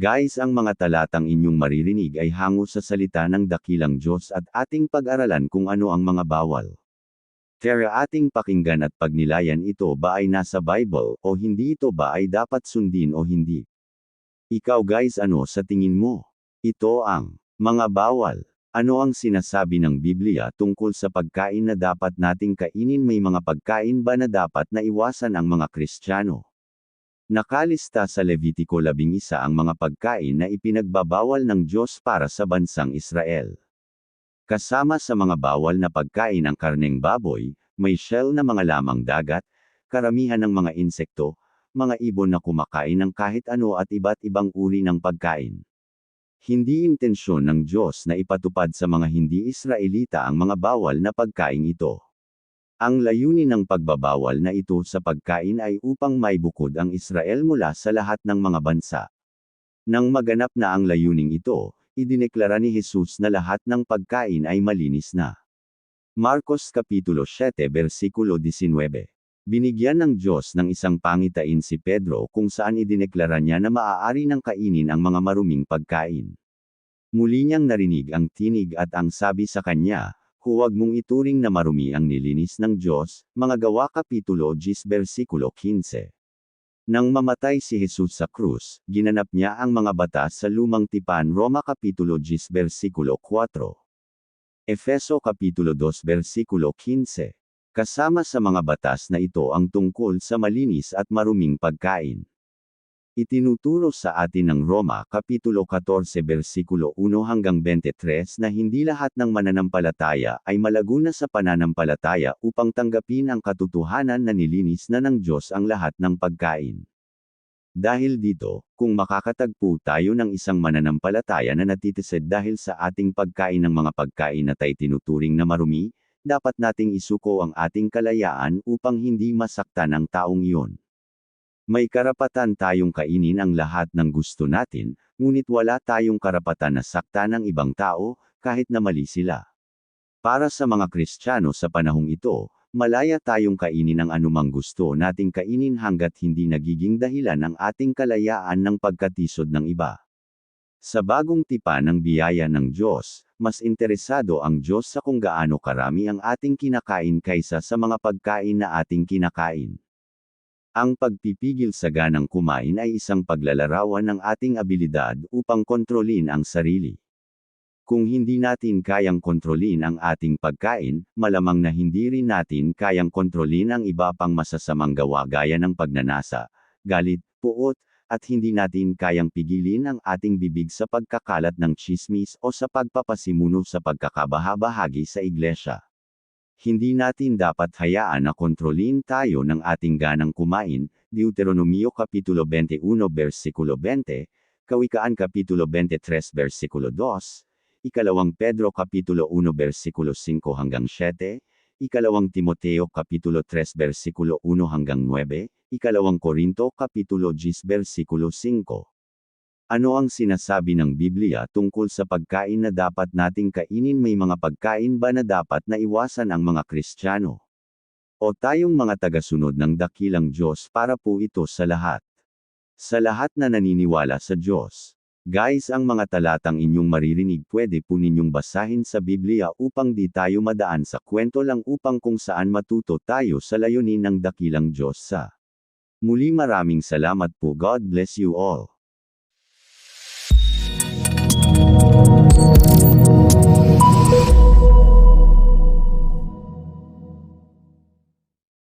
Guys ang mga talatang inyong maririnig ay hango sa salita ng dakilang Diyos at ating pag-aralan kung ano ang mga bawal. Kaya ating pakinggan at pagnilayan ito ba ay nasa Bible o hindi ito ba ay dapat sundin o hindi. Ikaw guys ano sa tingin mo? Ito ang mga bawal. Ano ang sinasabi ng Biblia tungkol sa pagkain na dapat nating kainin may mga pagkain ba na dapat na iwasan ang mga Kristiyano? Nakalista sa Levitico 11 ang mga pagkain na ipinagbabawal ng Diyos para sa bansang Israel. Kasama sa mga bawal na pagkain ang karneng baboy, may shell na mga lamang dagat, karamihan ng mga insekto, mga ibon na kumakain ng kahit ano at iba't ibang uri ng pagkain. Hindi intensyon ng Diyos na ipatupad sa mga hindi Israelita ang mga bawal na pagkain ito. Ang layunin ng pagbabawal na ito sa pagkain ay upang maibukod ang Israel mula sa lahat ng mga bansa. Nang maganap na ang layuning ito, idineklara ni Jesus na lahat ng pagkain ay malinis na. Marcos Kapitulo 7 versikulo 19 Binigyan ng Diyos ng isang pangitain si Pedro kung saan idineklara niya na maaari ng kainin ang mga maruming pagkain. Muli niyang narinig ang tinig at ang sabi sa kanya, Huwag mong ituring na marumi ang nilinis ng Diyos, mga gawa Kapitulo 10 versikulo 15. Nang mamatay si Jesus sa krus, ginanap niya ang mga batas sa lumang tipan Roma Kapitulo 10 versikulo 4. Efeso Kapitulo 2 versikulo 15. Kasama sa mga batas na ito ang tungkol sa malinis at maruming pagkain. Itinuturo sa atin ng Roma Kapitulo 14 versikulo 1 hanggang 23 na hindi lahat ng mananampalataya ay malaguna sa pananampalataya upang tanggapin ang katotohanan na nilinis na ng Diyos ang lahat ng pagkain. Dahil dito, kung makakatagpo tayo ng isang mananampalataya na natitisid dahil sa ating pagkain ng mga pagkain na tayo tinuturing na marumi, dapat nating isuko ang ating kalayaan upang hindi masaktan ang taong iyon. May karapatan tayong kainin ang lahat ng gusto natin, ngunit wala tayong karapatan na saktan ng ibang tao, kahit na mali sila. Para sa mga Kristiyano sa panahong ito, malaya tayong kainin ang anumang gusto nating kainin hanggat hindi nagiging dahilan ang ating kalayaan ng pagkatisod ng iba. Sa bagong tipan ng biyaya ng Diyos, mas interesado ang Diyos sa kung gaano karami ang ating kinakain kaysa sa mga pagkain na ating kinakain. Ang pagpipigil sa ganang kumain ay isang paglalarawan ng ating abilidad upang kontrolin ang sarili. Kung hindi natin kayang kontrolin ang ating pagkain, malamang na hindi rin natin kayang kontrolin ang iba pang masasamang gawa gaya ng pagnanasa, galit, puot, at hindi natin kayang pigilin ang ating bibig sa pagkakalat ng chismis o sa pagpapasimuno sa pagkakabahabahagi sa iglesia. Hindi natin dapat hayaan na kontrolin tayo ng ating ganang kumain, Deuteronomio Kapitulo 21 versikulo 20, Kawikaan Kapitulo 23 versikulo 2, Ikalawang Pedro Kapitulo 1 versikulo 5 hanggang 7, Ikalawang Timoteo Kapitulo 3 versikulo 1 hanggang 9, Ikalawang Korinto Kapitulo 10 versikulo 5. Ano ang sinasabi ng Biblia tungkol sa pagkain na dapat nating kainin may mga pagkain ba na dapat na iwasan ang mga Kristiyano? O tayong mga tagasunod ng dakilang Diyos para po ito sa lahat. Sa lahat na naniniwala sa Diyos. Guys ang mga talatang inyong maririnig pwede po ninyong basahin sa Biblia upang di tayo madaan sa kwento lang upang kung saan matuto tayo sa layunin ng dakilang Diyos sa. Muli maraming salamat po God bless you all.